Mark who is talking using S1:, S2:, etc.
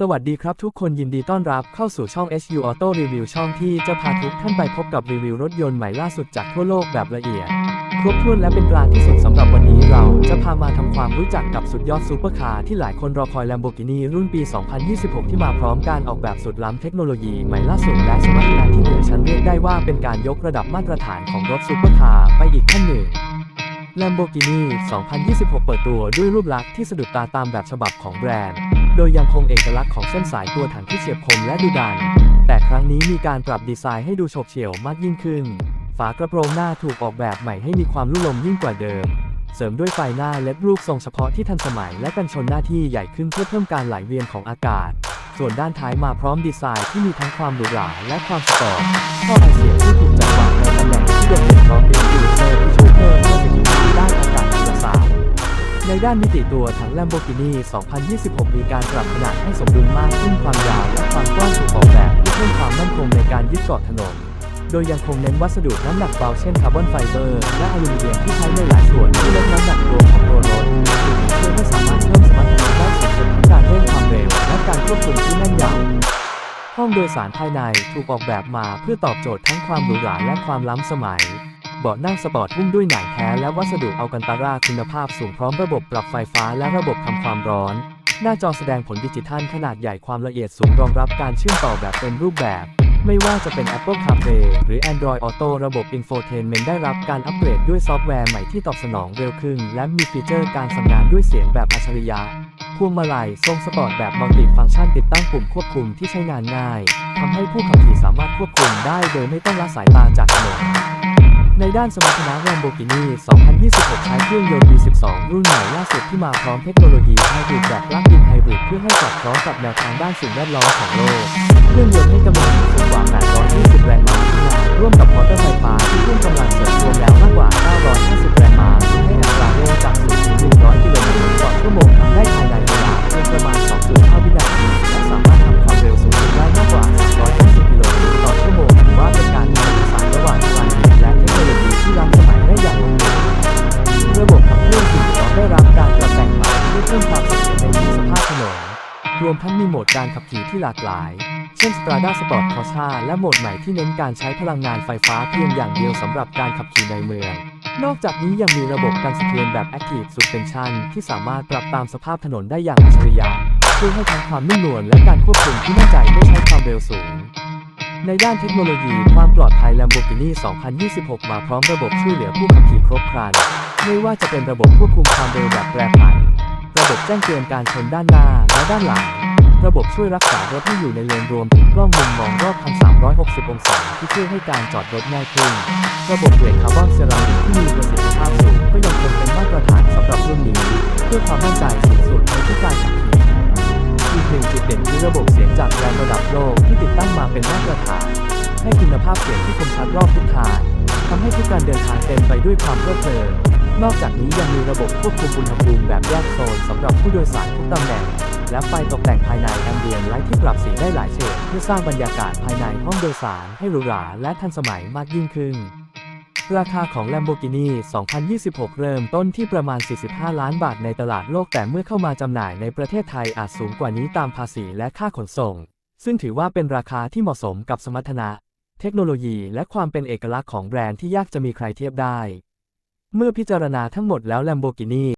S1: สวัสดีครับทุกคนยินดีต้อนรับเข้าสู่ช่อง HU Auto Review ช่องที่จะพาทุกท่านไปพบกับรีวิวรถยนต์ใหม่ล่าสุดจากทั่วโลกแบบละเอียด ครบถ้วนและเป็นกลางที่สุดสำหรับวันนี้เราจะพามาทำความรู้จักกับสุดยอดซูเปอร์คาร์ที่หลายคนรอคอย Lamborghini รุ่นปี 2026 ที่มาพร้อมการออกแบบสุดล้ำเทคโนโลยีใหม่ล่าสุดและสมรรถนะที่เหนือชั้นเรียกได้ว่าเป็นการยกระดับมาตรฐานของรถซูเปอร์คาร์ไปอีกขั้นหนึ่ง Lamborghini 2026 เปิดตัวด้วยรูปลักษณ์ที่สะดุดตาตามแบบฉบับของแบรนด์ โดยยังคงเอกลักษณ์ของเส้นสายตัวถังที่เฉียบคมและดุดัน แต่ครั้งนี้มีการปรับดีไซน์ให้ดูโฉบเฉี่ยวมากยิ่งขึ้น ฝากระโปรงหน้าถูกออกแบบใหม่ให้มีความลุ่มลมยิ่งกว่าเดิม เสริมด้วยไฟหน้าเล็บรูปทรงเฉพาะที่ทันสมัย และกันชนหน้าที่ใหญ่ขึ้นเพื่อเพิ่มการไหลเวียนของอากาศ ส่วนด้านท้ายมาพร้อมดีไซน์ที่มีทั้งความหรูหราและความสปอร์ตท่อไอเสียที่ถูก ด้านมิติตัวถัง Lamborghini 2026 มีการปรับขนาดให้สมดุลมากขึ้นความยาวและความกว้างถูกออกแบบเพื่อเพิ่มความมั่นคงในการยึดเกาะถนน โดยยังคงเน้นวัสดุน้ำหนักเบาเช่นคาร์บอนไฟเบอร์และอลูมิเนียมที่ใช้ในหลายส่วนเพื่อลดน้ำหนักรวมของตัวรถซึ่งช่วยให้สามารถเพิ่มสมรรถนะได้สูงสุดทั้งการเร่งความเร็วและการควบคุมที่แม่นยำห้องโดยสารภายในถูกออกแบบมาเพื่อตอบโจทย์ทั้งความหรูหราและความล้ำสมัย เบาะนั่งสปอร์ตหุ้มด้วยหนังแท้และวัสดุอัลกันตาราคุณภาพสูงพร้อมระบบปรับไฟฟ้าและระบบทำความร้อน หน้าจอแสดงผลดิจิทัลขนาดใหญ่ความละเอียดสูงรองรับการเชื่อมต่อแบบเต็มรูปแบบ ไม่ว่าจะเป็น Apple CarPlay หรือ Android Auto ระบบ Infotainment ได้รับการอัปเกรดด้วยซอฟต์แวร์ใหม่ที่ตอบสนองเร็วขึ้น และมีฟีเจอร์การสั่งงานด้วยเสียงแบบอัจฉริยะพวงมาลัยทรงสปอร์ตแบบมัลติฟังก์ชันติดตั้งปุ่มควบคุมที่ใช้งานง่ายทำให้ผู้ขับขี่สามารถควบคุมได้โดยไม่ต้องละสายตาจากถนน ในด้านสมรรถนะ Lamborghini 2026 ใช้เครื่องยนต์ V12 รุ่นใหม่ล่าสุดที่มาพร้อมเทคโนโลยีไฮบริดแบบลักอินไฮบริดเพื่อให้สอดคล้องกับแนวทางด้านสิ่งแวดล้อมของโลก เครื่องยนต์ให้กำลังสูงกว่า 820 แรงม้า เพิ่มความเสถียรในสภาพถนน รวมทั้งมีโหมดการขับขี่ที่หลากหลาย เช่น Strada Sport c o r s a และโหมดใหม่ที่เน้นการใช้พลังงานไฟฟ้าเพียงอย่างเดียวสำหรับการขับขี่ในเมือง นอกจากนี้ยังมีระบบการสะเทือนแบบ Active Suspension ที่สามารถปรับตามสภาพถนนได้อย่างอัจฉริยะช่วยให้ทั้งความนุ่มนวลและการควบคุมที่มั่นใจเมื่อใช้ความเร็วสูงในด้านเทคโนโลยีความปลอดภัย Lamborghini 2026 มาพร้อมระบบช่วยเหลือผู้ขับขี่ครบครัน ไม่ว่าจะเป็นระบบควบคุมความเร็วแบบแปรผัน แจ้งเตือนการชนด้านหน้าและด้านหลัง ระบบช่วยรักษารถให้อยู่ในเลนรวมถึงกล้องมุมมองรอบ360 องศาที่ช่วยให้การจอดรถง่ายขึ้น ระบบเบรกคาร์บอนเซรามิกที่มีประสิทธิภาพสูงก็ยังคงเป็นมาตรฐานสำหรับรุ่นนี้เพื่อความมั่นใจสูงสุดในทุกการขับขี่อีกหนึ่งจุดเด่นคือระบบเสียงจากแบรนด์ระดับโลกที่ติดตั้งมาเป็นมาตรฐาน ให้คุณภาพเสียงที่คมชัดรอบทิศทาง ทำให้ทุกการเดินทางเต็มไปด้วยความเพลิดเพลิน นอกจากนี้ยังมีระบบควบคุมอุณหภูมิแบบแยกโซนสำหรับผู้โดยสารทุกตำแหน่ง และไฟตกแต่งภายในแอมเบียนไลท์ที่ปรับสีได้หลายเฉดเพื่อสร้างบรรยากาศภายในห้องโดยสารให้หรูหราและทันสมัยมากยิ่งขึ้นราคาของ Lamborghini 2026 เริ่มต้นที่ประมาณ 45 ล้านบาทในตลาดโลก แต่เมื่อเข้ามาจำหน่ายในประเทศไทยอาจสูงกว่านี้ตามภาษีและค่าขนส่ง ซึ่งถือว่าเป็นราคาที่เหมาะสมกับสมรรถนะ เทคโนโลยีและความเป็นเอกลักษณ์ของแบรนด์ที่ยากจะมีใครเทียบได้ เมื่อพิจารณาทั้งหมดแล้ว Lamborghini